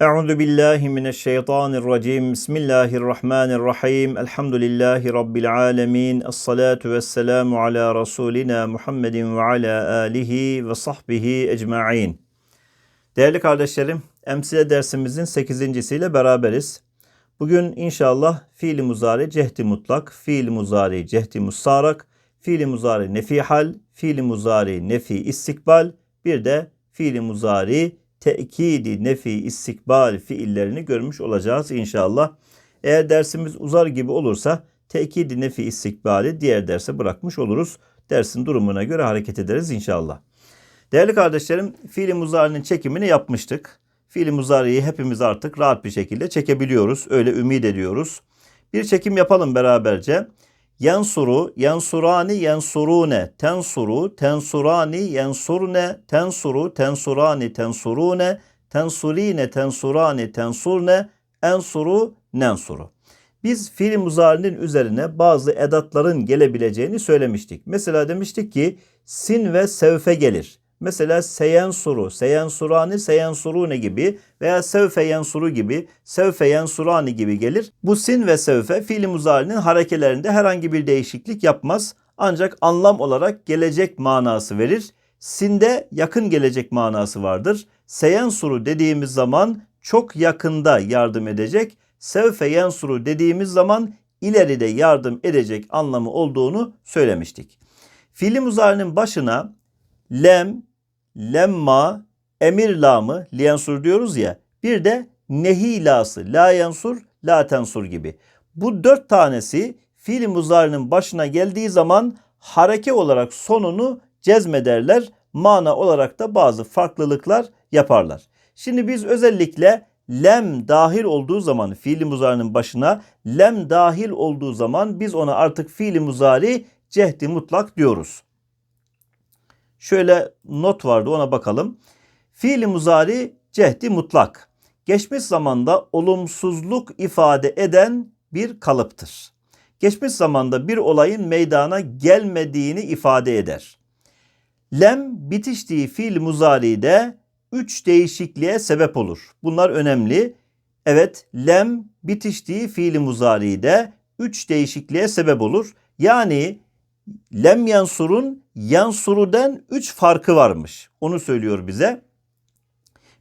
Euzu billahi mineşşeytanirracim. Bismillahirrahmanirrahim. Elhamdülillahi rabbil alamin. Essalatu vesselamu ala rasulina Muhammedin ve ala alihi ve sahbihi ecmaîn. Değerli kardeşlerim, emsile dersimizin 8.siyle beraberiz. Bugün inşallah fiil muzari cehdi mutlak, fiil muzari cehdi musarak, fiil muzari nefi hal, fiil muzari nefi istikbal, bir de fiil muzari tekidi nefi istikbal fiillerini görmüş olacağız inşallah. Eğer dersimiz uzar gibi olursa tekidi nefi istikbali diğer derse bırakmış oluruz. Dersin durumuna göre hareket ederiz inşallah. Değerli kardeşlerim, fiil muzarinin çekimini yapmıştık. Fiil muzariyi hepimiz artık rahat bir şekilde çekebiliyoruz. Öyle ümit ediyoruz. Bir çekim yapalım beraberce. Yansuru, yansurani, yansurune, tensuru, tensurani, yansurne, tensuru, tensurani, tensurune, tensurine, tensurani, tensurne, ensuru, nensuru. Biz fiil muzarinin üzerine bazı edatların gelebileceğini söylemiştik. Mesela demiştik ki sin ve sevfe gelir. Mesela seyensuru, seyensurani, seyensurune gibi veya sevfe yensuru gibi, sevfe yensurani gibi gelir. Bu sin ve sevfe fiil muzarinin harekelerinde herhangi bir değişiklik yapmaz. Ancak anlam olarak gelecek manası verir. Sinde yakın gelecek manası vardır. Seyensuru dediğimiz zaman çok yakında yardım edecek. Sevfe yensuru dediğimiz zaman ileride yardım edecek anlamı olduğunu söylemiştik. Fiil muzarinin başına lem, lemma, emir lamı, liyansur diyoruz ya. Bir de nehi lası, la yansur, la tensur gibi. Bu dört tanesi fiil muzarinin başına geldiği zaman hareke olarak sonunu cezmederler. Mana olarak da bazı farklılıklar yaparlar. Şimdi biz özellikle lem dahil olduğu zaman fiil muzarinin başına lem dahil olduğu zaman biz ona artık fiil muzari cehdi mutlak diyoruz. Şöyle not vardı ona bakalım. Fiil muzari cehdi mutlak. Geçmiş zamanda olumsuzluk ifade eden bir kalıptır. Geçmiş zamanda bir olayın meydana gelmediğini ifade eder. Lem bitiştiği fiil muzari'de üç değişikliğe sebep olur. Bunlar önemli. Evet, lem bitiştiği fiil muzari'de üç değişikliğe sebep olur. Yani lem yansurun yansuruden üç farkı varmış. Onu söylüyor bize.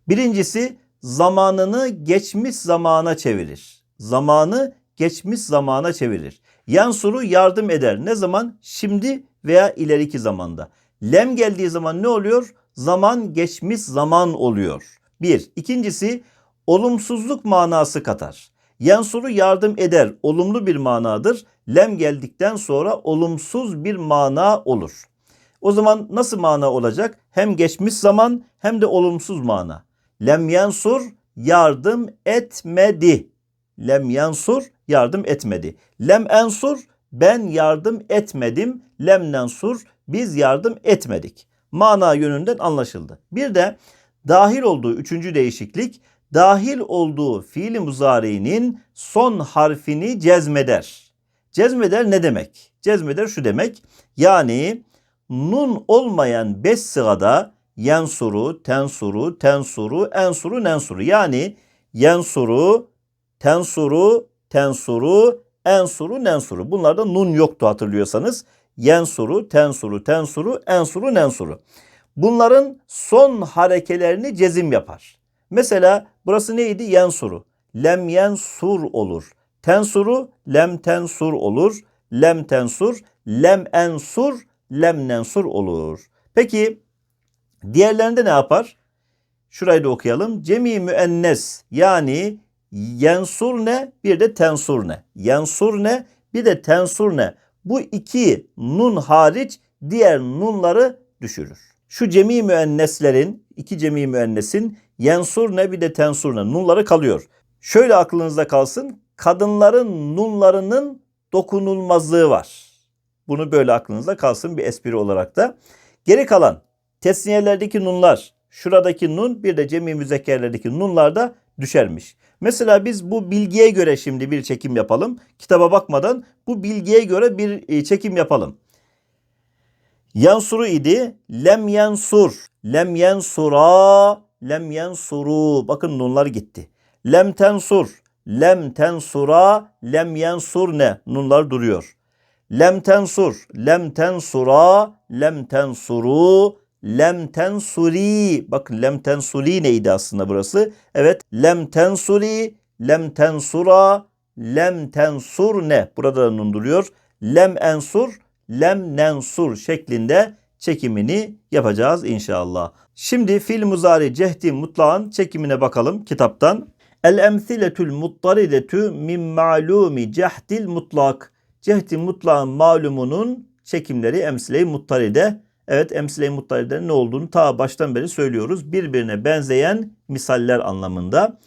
Birincisi zamanını geçmiş zamana çevirir. Zamanı geçmiş zamana çevirir. Yansuru yardım eder. Ne zaman? Şimdi veya ileriki zamanda. Lem geldiği zaman ne oluyor? Zaman geçmiş zaman oluyor. Bir. İkincisi olumsuzluk manası katar. Yansuru yardım eder. Olumlu bir manadır. Lem geldikten sonra olumsuz bir mana olur. O zaman nasıl mana olacak? Hem geçmiş zaman hem de olumsuz mana. Lem yansur yardım etmedi. Lem yansur yardım etmedi. Lem ensur ben yardım etmedim. Lem nansur biz yardım etmedik. Mana yönünden anlaşıldı. Bir de dahil olduğu üçüncü değişiklik dahil olduğu fiil muzari'nin son harfini cezmeder. Cezmeder ne demek? Cezmeder şu demek. Yani nun olmayan beş sırada yansuru, tensuru, tensuru, ensuru, nensuru. Yani yansuru, tensuru, tensuru, ensuru, nensuru. Bunlarda nun yoktu hatırlıyorsanız. Yensuru, tensuru, tensuru, ensuru, nensuru. Bunların son harekelerini cezim yapar. Mesela burası neydi? Yensuru. Lem yensur olur. Tensuru lem tensur olur. Lem tensur, lem ensur, lem nensur olur. Peki diğerlerinde ne yapar? Şurayı da okuyalım. Cemi müennes yani yensur ne bir de tensur ne. Yensur ne bir de tensur ne. Bu iki nun hariç diğer nunları düşürür. Şu cemi müenneslerin iki cemi müennesin yensur ne bir de tensur ne nunları kalıyor. Şöyle aklınızda kalsın. Kadınların nunlarının dokunulmazlığı var. Bunu böyle aklınızda kalsın bir espri olarak da. Geri kalan tesniyelerdeki nunlar, şuradaki nun bir de cemi müzekkerlerdeki nunlar da düşermiş. Mesela biz bu bilgiye göre şimdi bir çekim yapalım. Kitaba bakmadan bu bilgiye göre bir e, çekim yapalım. Yansuru idi. Lem yansur. Lem yansura lem yensuru. Bakın nunlar gitti. Lem tensur, lem tensura, lem yensurne. Nunlar duruyor. Lem tensur, lem tensura, lem tensuru, lem tensuri. Bakın lem tensuri neydi aslında burası? Evet, lem tensuri, lem tensura, lem tensur ne? Burada da nun duruyor. Lem ensur, lem nensur şeklinde çekimini yapacağız inşallah. Şimdi fiil muzari cehdi mutlağın çekimine bakalım kitaptan. El emsiletül muttaridetü min ma'lumi cehdil mutlak. Cehdi mutlağın malumunun çekimleri emsile-i muttaride. Evet emsile-i muttaridenin ne olduğunu ta baştan beri söylüyoruz. Birbirine benzeyen misaller anlamında.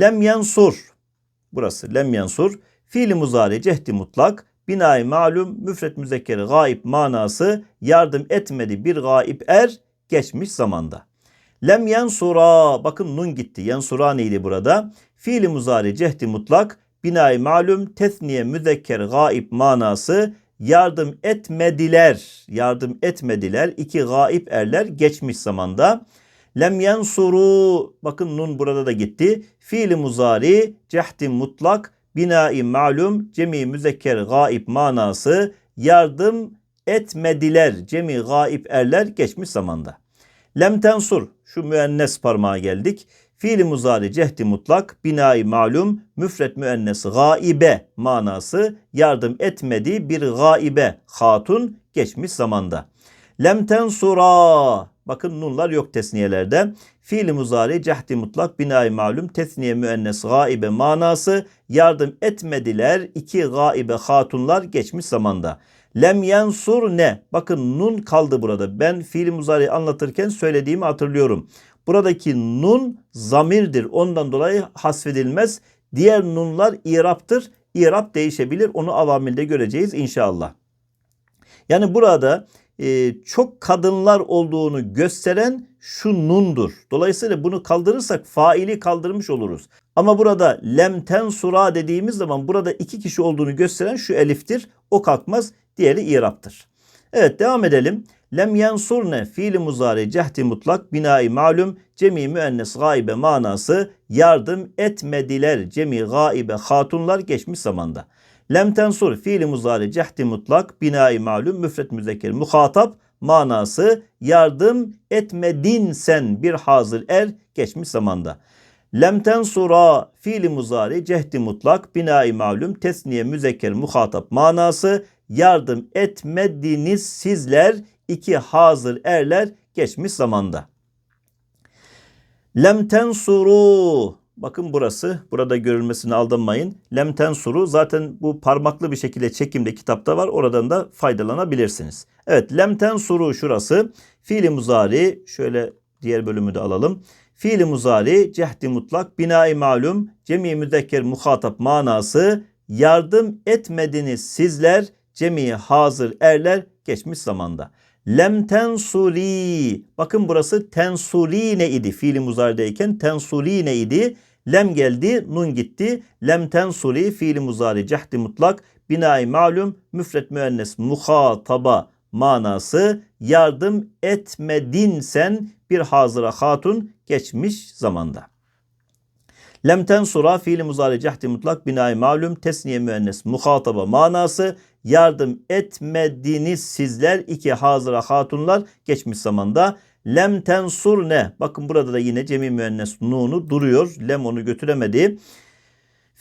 Lem yansur. Burası lem yansur. Fiil muzari cehdi mutlak. Binayı malum müfret müzekkeri gaib manası yardım etmedi bir gaib er geçmiş zamanda. Lem yansura bakın nun gitti. Yansura neydi burada? Fiil muzari cehdi mutlak binayı malum tesniye müzekker gaib manası yardım etmediler. Yardım etmediler. İki gaib erler geçmiş zamanda. Lem yansuru bakın nun burada da gitti. Fiil muzari cehdi mutlak binai malum cemi müzekker gaib manası yardım etmediler. Cemi gaib erler geçmiş zamanda. Lem tensur şu müennes parmağa geldik. Fiil muzari cehdi mutlak binai malum müfret müennes gaibe manası yardım etmediği bir gaibe hatun geçmiş zamanda. Lem tensura bakın nunlar yok tesniyelerde. Fiil muzari cehdi mutlak binai malum tesniye müennes gaibe manası yardım etmediler iki gaibe hatunlar geçmiş zamanda. Lem yansur ne? Bakın nun kaldı burada. Ben fiil muzari anlatırken söylediğimi hatırlıyorum. Buradaki nun zamirdir. Ondan dolayı hasfedilmez. Diğer nunlar iraptır. İrap değişebilir. Onu avamilde göreceğiz inşallah. Yani burada e, çok kadınlar olduğunu gösteren şu nundur. Dolayısıyla bunu kaldırırsak faili kaldırmış oluruz. Ama burada lem tensura dediğimiz zaman burada iki kişi olduğunu gösteren şu eliftir. O kalkmaz. Diğeri iraptır. Evet devam edelim. Lem yansurne fiili muzari cehdi mutlak binai malum cemi müennes gaibe manası yardım etmediler cemi gaibe hatunlar geçmiş zamanda. Lem tensur fiili muzari cehdi mutlak binai malum müfret müzekker muhatap manası yardım etmedin sen bir hazır er geçmiş zamanda. Lem tensura fiili muzari cehdi mutlak binai malum tesniye müzekker muhatap manası yardım etmediniz sizler iki hazır erler geçmiş zamanda. Lem tensuru bakın burası burada görülmesine aldanmayın. Lem tensuru zaten bu parmaklı bir şekilde çekimde kitapta var. Oradan da faydalanabilirsiniz. Evet lem tensuru şurası. Fiili muzari şöyle diğer bölümü de alalım. Fiili muzari cehdi mutlak binai malum cemi müzekker muhatap manası yardım etmediniz sizler cemi hazır erler geçmiş zamanda. Lem tensuri. Bakın burası tensuri ne idi? Fiili muzarideyken tensuri ne idi? Lem geldi, nun gitti. Lem tensuri fiili muzari cehdi mutlak binai malum müfret müennes muhataba manası yardım etmedin sen bir hazıra hatun geçmiş zamanda. Lem tensura fiili muzari cehdi mutlak binai malum tesniye müennes muhataba manası yardım etmediniz sizler iki hazıra hatunlar geçmiş zamanda. Lem tensur ne? Bakın burada da yine cemi müennes nunu duruyor. Lem onu götüremedi.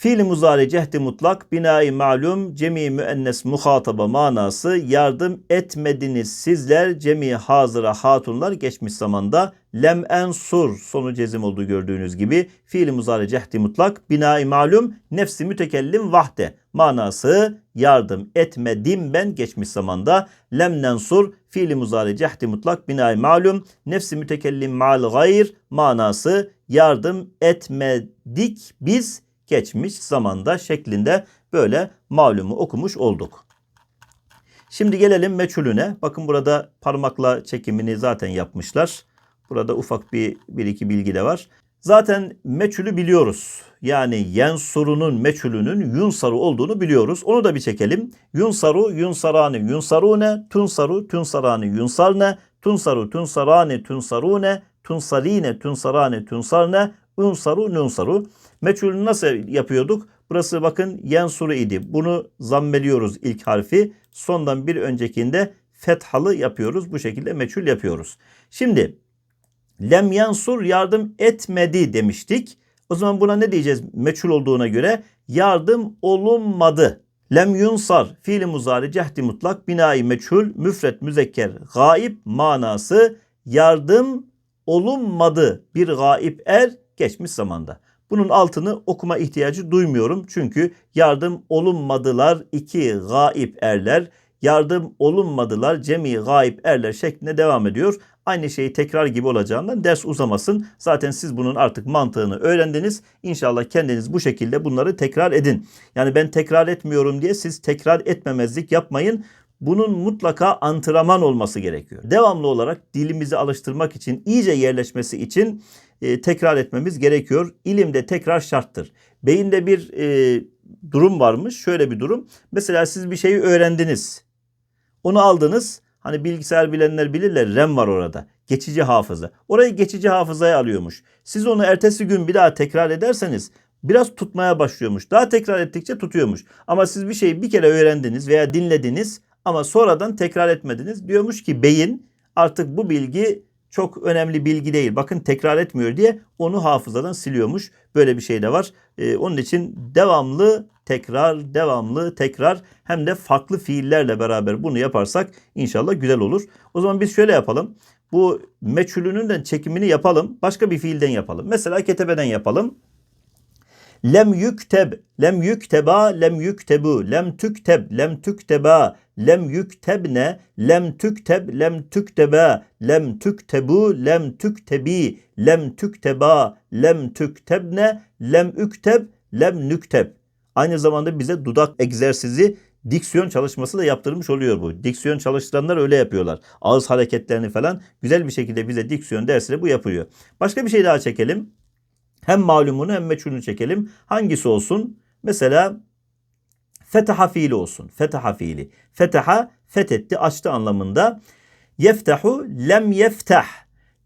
Fiil muzari cehdi mutlak binai malum cemi müennes muhataba manası yardım etmediniz sizler cemi hazıra hatunlar geçmiş zamanda lem ensur sonu cezim olduğu gördüğünüz gibi. Fiil muzari cehdi mutlak binai malum nefsi mütekellim vahde manası yardım etmedim ben geçmiş zamanda. Lem nensur fiil muzari cehdi mutlak binai malum nefsi mütekellim mal gayr manası yardım etmedik biz geçmiş zamanda şeklinde böyle malumu okumuş olduk. Şimdi gelelim meçhulüne. Bakın burada parmakla çekimini zaten yapmışlar. Burada ufak bir, bir iki bilgi de var. Zaten meçhulü biliyoruz. Yani yensurunun meçhulünün yunsaru olduğunu biliyoruz. Onu da bir çekelim. Yunsaru, yunsarani, yunsarune, tunsaru, tunsarani, yunsarne, tunsaru, tunsarani, tunsarune, tunsarine, tunsarane, tunsarne, unsaru, nunsaru. Meçhulü nasıl yapıyorduk? Burası bakın yensuru idi. Bunu zammeliyoruz ilk harfi. Sondan bir öncekinde fethalı yapıyoruz. Bu şekilde meçhul yapıyoruz. Şimdi lem yansur yardım etmedi demiştik. O zaman buna ne diyeceğiz meçhul olduğuna göre? Yardım olunmadı. Lem yunsar fiili muzari cehdi mutlak binayı meçhul müfret müzekker gaib manası yardım olunmadı bir gaib er geçmiş zamanda. Bunun altını okuma ihtiyacı duymuyorum. Çünkü yardım olunmadılar iki gaib erler. Yardım olunmadılar cemi gaib erler şeklinde devam ediyor. Aynı şeyi tekrar gibi olacağından ders uzamasın. Zaten siz bunun artık mantığını öğrendiniz. İnşallah kendiniz bu şekilde bunları tekrar edin. Yani ben tekrar etmiyorum diye siz tekrar etmemezlik yapmayın. Bunun mutlaka antrenman olması gerekiyor. Devamlı olarak dilimizi alıştırmak için, iyice yerleşmesi için e, tekrar etmemiz gerekiyor. İlimde tekrar şarttır. Beyinde bir e, durum varmış. Şöyle bir durum. Mesela siz bir şeyi öğrendiniz. Onu aldınız. Hani bilgisayar bilenler bilirler RAM var orada. Geçici hafıza. Orayı geçici hafızaya alıyormuş. Siz onu ertesi gün bir daha tekrar ederseniz biraz tutmaya başlıyormuş. Daha tekrar ettikçe tutuyormuş. Ama siz bir şeyi bir kere öğrendiniz veya dinlediniz ama sonradan tekrar etmediniz. Diyormuş ki beyin artık bu bilgi çok önemli bilgi değil. Bakın tekrar etmiyor diye onu hafızadan siliyormuş. Böyle bir şey de var. Ee, onun için devamlı tekrar, devamlı tekrar hem de farklı fiillerle beraber bunu yaparsak inşallah güzel olur. O zaman biz şöyle yapalım. Bu meçhulünün de çekimini yapalım. Başka bir fiilden yapalım. Mesela ketebeden yapalım. Lem yükteb, lem yükteba, lem yüktebu, lem tükteb, lem tükteba, lem yüktebne, lem tükteb, lem tükteba, lem tüktebu, lem tüktebi, lem tükteba, lem tüktebne, lem ükteb, lem nükteb. Aynı zamanda bize dudak egzersizi diksiyon çalışması da yaptırmış oluyor bu. Diksiyon çalıştıranlar öyle yapıyorlar. Ağız hareketlerini falan güzel bir şekilde bize diksiyon dersiyle bu yapıyor. Başka bir şey daha çekelim. Hem malumunu hem meçhulünü çekelim. Hangisi olsun? Mesela fetaha fiili olsun. Fetaha fiili. Fetaha fethetti, açtı anlamında. Yeftahu lem yeftah.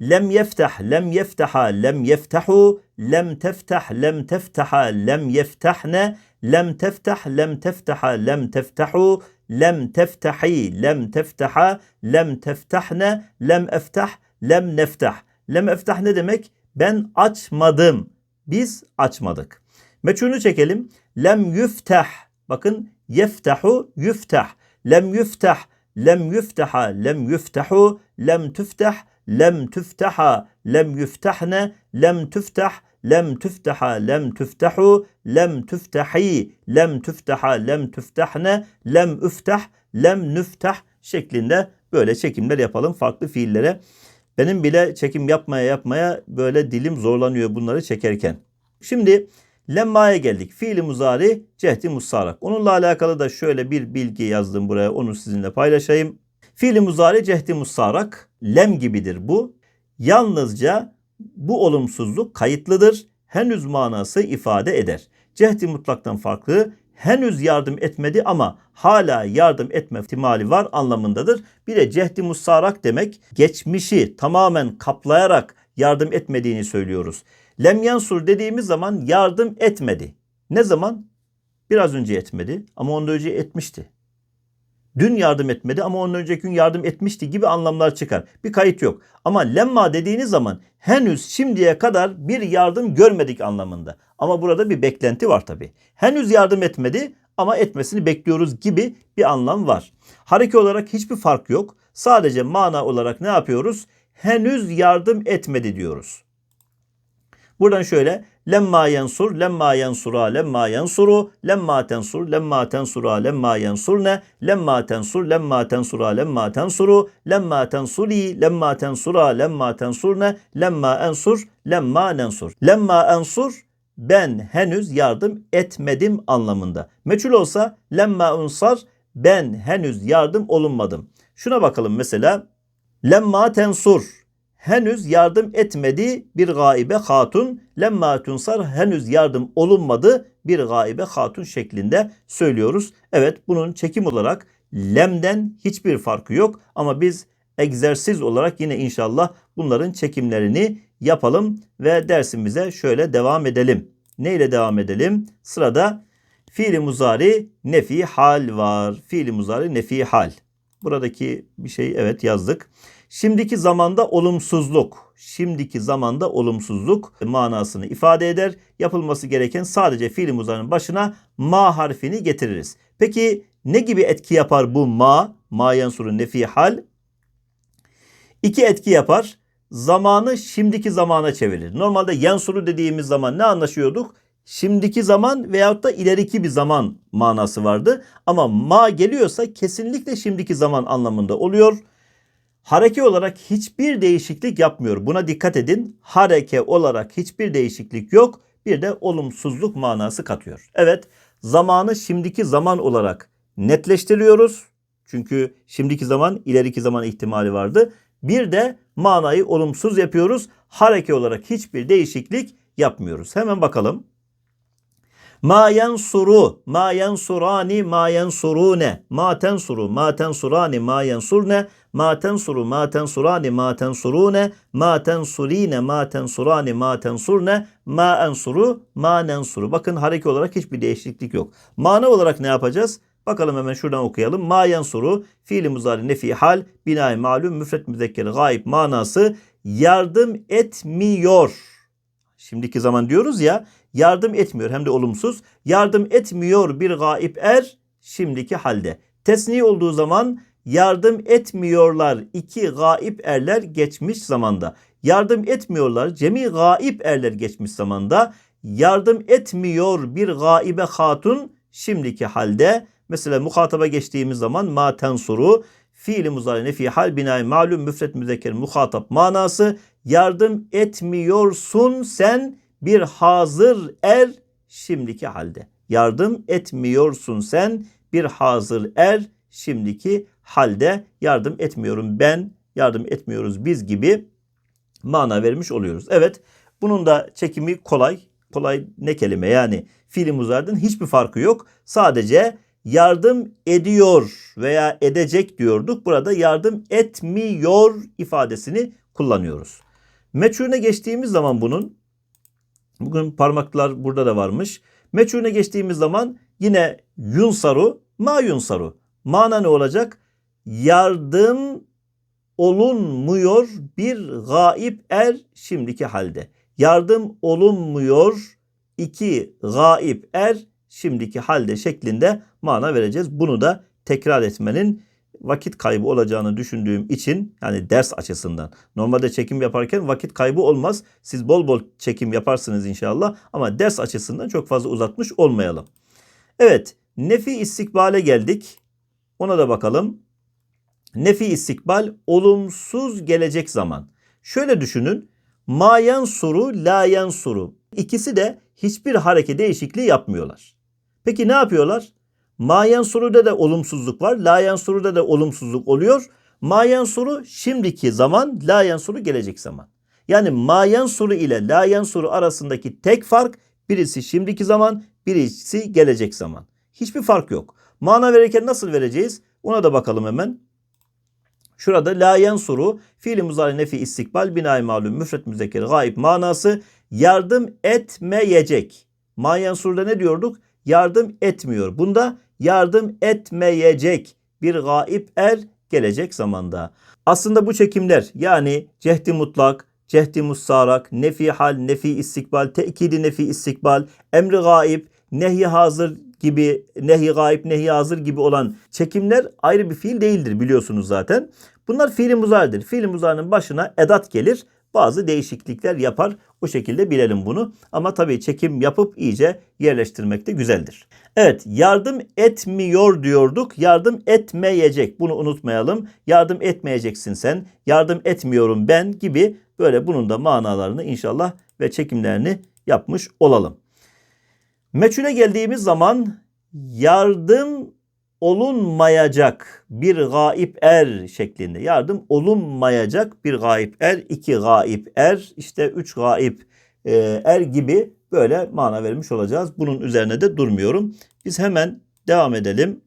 Lem yeftah, lem yeftaha, lem yeftahu, lem teftah, lem teftaha, lem yeftahne, lem teftah, lem teftaha, lem teftahu, lem teftahi, lem teftaha, lem teftahne, lem eftah, lem neftah. Lem eftah ne demek? Ben açmadım. Biz açmadık. Meçhulü çekelim. Lem yüftah. Bakın yeftahu yüftah. Lem yüftah. Lem yüftaha. Lem yüftahu. Lem tüftah. Lem tüftaha. Lem yüftahne. Lem tüftah. Lem tüftaha. Lem tüftahu. Lem tüftahi. Lem tüftaha. Lem tüftahne. Lem üftah. Lem nüftah şeklinde böyle çekimler yapalım farklı fiillere. Benim bile çekim yapmaya yapmaya böyle dilim zorlanıyor bunları çekerken. Şimdi lemma'ya geldik. Fiili muzari cehdi musarak. Onunla alakalı da şöyle bir bilgi yazdım buraya. Onu sizinle paylaşayım. Fiili muzari cehdi musarak lem gibidir bu. Yalnızca bu olumsuzluk kayıtlıdır. Henüz manası ifade eder. Cehdi mutlaktan farklı henüz yardım etmedi ama hala yardım etme ihtimali var anlamındadır. Bir de cehdi musarak demek geçmişi tamamen kaplayarak yardım etmediğini söylüyoruz. Lem yansur dediğimiz zaman yardım etmedi. Ne zaman? Biraz önce etmedi ama ondan önce etmişti. Dün yardım etmedi ama ondan önceki gün yardım etmişti gibi anlamlar çıkar. Bir kayıt yok. Ama lemma dediğiniz zaman henüz şimdiye kadar bir yardım görmedik anlamında. Ama burada bir beklenti var tabi. Henüz yardım etmedi ama etmesini bekliyoruz gibi bir anlam var. Hareke olarak hiçbir fark yok. Sadece mana olarak ne yapıyoruz? Henüz yardım etmedi diyoruz. Buradan şöyle lemma yensur lemma yensura lemma yensuru lemma tensur lemma tensura lemma yensurne lemma tensur lemma tensura lemma tensuru lemma tensuri lemma tensura lemma tensurne lemma ensur lemma nensur lemma ensur ben henüz yardım etmedim anlamında. Meçhul olsa lemma unsar ben henüz yardım olunmadım. Şuna bakalım mesela lemma tensur henüz yardım etmedi bir gaibe hatun. Lemma tunsar henüz yardım olunmadı bir gaibe hatun şeklinde söylüyoruz. Evet bunun çekim olarak lemden hiçbir farkı yok ama biz egzersiz olarak yine inşallah bunların çekimlerini yapalım ve dersimize şöyle devam edelim. Ne ile devam edelim? Sırada fiili muzari nefi hal var. Fiili muzari nefi hal. Buradaki bir şey evet yazdık. Şimdiki zamanda olumsuzluk. Şimdiki zamanda olumsuzluk manasını ifade eder. Yapılması gereken sadece fiil muzarinin başına ma harfini getiririz. Peki ne gibi etki yapar bu ma? Ma yansuru nefi hal. İki etki yapar. Zamanı şimdiki zamana çevirir. Normalde yansuru dediğimiz zaman ne anlaşıyorduk? Şimdiki zaman veyahut da ileriki bir zaman manası vardı. Ama ma geliyorsa kesinlikle şimdiki zaman anlamında oluyor. Hareke olarak hiçbir değişiklik yapmıyor. Buna dikkat edin. Hareke olarak hiçbir değişiklik yok. Bir de olumsuzluk manası katıyor. Evet, zamanı şimdiki zaman olarak netleştiriyoruz. Çünkü şimdiki zaman ileriki zaman ihtimali vardı. Bir de manayı olumsuz yapıyoruz. Hareke olarak hiçbir değişiklik yapmıyoruz. Hemen bakalım. Ma yansuru, ma yansurani, ma yansurune, ma tensuru, ma tensurani, ma yansurne, ma tensuru, ma tensurani, ma tensurune, ma tensurine, ma tensurani, ma tensurne, ma ensuru, ma nensuru. Bakın hareke olarak hiçbir değişiklik yok. Mana olarak ne yapacağız? Bakalım hemen şuradan okuyalım. Ma yansuru fiili muzari nefi hal binay malum müfret müzekkeri gayb manası yardım etmiyor. Şimdiki zaman diyoruz ya yardım etmiyor hem de olumsuz. Yardım etmiyor bir gaip er şimdiki halde. Tesni olduğu zaman yardım etmiyorlar iki gaip erler geçmiş zamanda. Yardım etmiyorlar cemi gaip erler geçmiş zamanda. Yardım etmiyor bir gaibe hatun şimdiki halde. Mesela muhataba geçtiğimiz zaman ma tensuru fiili muzari nefi hal binay malum müfret müzekker muhatap manası yardım etmiyorsun sen bir hazır er şimdiki halde. Yardım etmiyorsun sen bir hazır er şimdiki halde yardım etmiyorum ben, yardım etmiyoruz biz gibi mana vermiş oluyoruz. Evet bunun da çekimi kolay. Kolay ne kelime yani fiili muzariden hiçbir farkı yok. Sadece yardım ediyor veya edecek diyorduk. Burada yardım etmiyor ifadesini kullanıyoruz. Meçhune geçtiğimiz zaman bunun bugün parmaklar burada da varmış. Meçhune geçtiğimiz zaman yine yunsaru, ma yunsaru. Mana ne olacak? Yardım olunmuyor bir gaip er şimdiki halde. Yardım olunmuyor iki gaip er şimdiki halde şeklinde mana vereceğiz. Bunu da tekrar etmenin vakit kaybı olacağını düşündüğüm için yani ders açısından. Normalde çekim yaparken vakit kaybı olmaz. Siz bol bol çekim yaparsınız inşallah ama ders açısından çok fazla uzatmış olmayalım. Evet, nefi istikbale geldik. Ona da bakalım. Nefi istikbal olumsuz gelecek zaman. Şöyle düşünün. Ma yansuru, la yansuru. İkisi de hiçbir hareke değişikliği yapmıyorlar. Peki ne yapıyorlar? Ma yansuru'da da olumsuzluk var. La yansuru'da da olumsuzluk oluyor. Ma yansuru şimdiki zaman, la yansuru gelecek zaman. Yani ma yansuru ile la yansuru arasındaki tek fark birisi şimdiki zaman, birisi gelecek zaman. Hiçbir fark yok. Mana verirken nasıl vereceğiz? Ona da bakalım hemen. Şurada la yansuru fiili muzari nefi istikbal binay malum müfret müzekker gayb manası yardım etmeyecek. Ma yansurda ne diyorduk? Yardım etmiyor. Bunda yardım etmeyecek bir gaip er gelecek zamanda. Aslında bu çekimler yani cehdi mutlak, cehdi musarak, nefi hal, nefi istikbal, tekidi nefi istikbal, emri gaib, nehi hazır gibi, nehi gaib, nehi hazır gibi olan çekimler ayrı bir fiil değildir biliyorsunuz zaten. Bunlar fiil muzaridir. Fiil muzarinin başına edat gelir bazı değişiklikler yapar. O şekilde bilelim bunu. Ama tabii çekim yapıp iyice yerleştirmek de güzeldir. Evet yardım etmiyor diyorduk. Yardım etmeyecek. Bunu unutmayalım. Yardım etmeyeceksin sen. Yardım etmiyorum ben gibi böyle bunun da manalarını inşallah ve çekimlerini yapmış olalım. Meçhule geldiğimiz zaman yardım olunmayacak bir gaip er şeklinde. Yardım olunmayacak bir gaip er, iki gaip er, işte üç gaip e, er gibi böyle mana vermiş olacağız. Bunun üzerine de durmuyorum. Biz hemen devam edelim.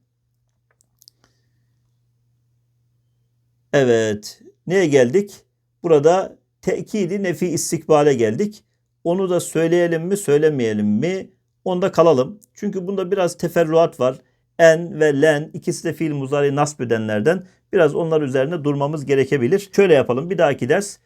Evet. Neye geldik? Burada tekidi nefi istikbale geldik. Onu da söyleyelim mi, söylemeyelim mi? Onda kalalım. Çünkü bunda biraz teferruat var. En ve len ikisi de fiil muzari nasb edenlerden. Biraz onlar üzerine durmamız gerekebilir. Şöyle yapalım. Bir dahaki ders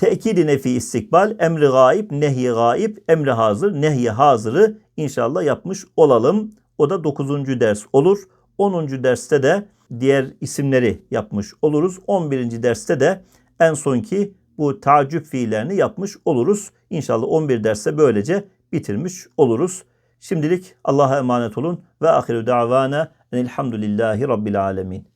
Tekidi nefi istikbal, emri gaib, nehi gaib, emri hazır, nehi hazırı inşallah yapmış olalım. O da 9. ders olur. 10. derste de diğer isimleri yapmış oluruz. 11. derste de en sonki bu tacip fiillerini yapmış oluruz. İnşallah 11 derste böylece bitirmiş oluruz. Şimdilik Allah'a emanet olun ve ahiru davana enelhamdülillahi rabbil alemin.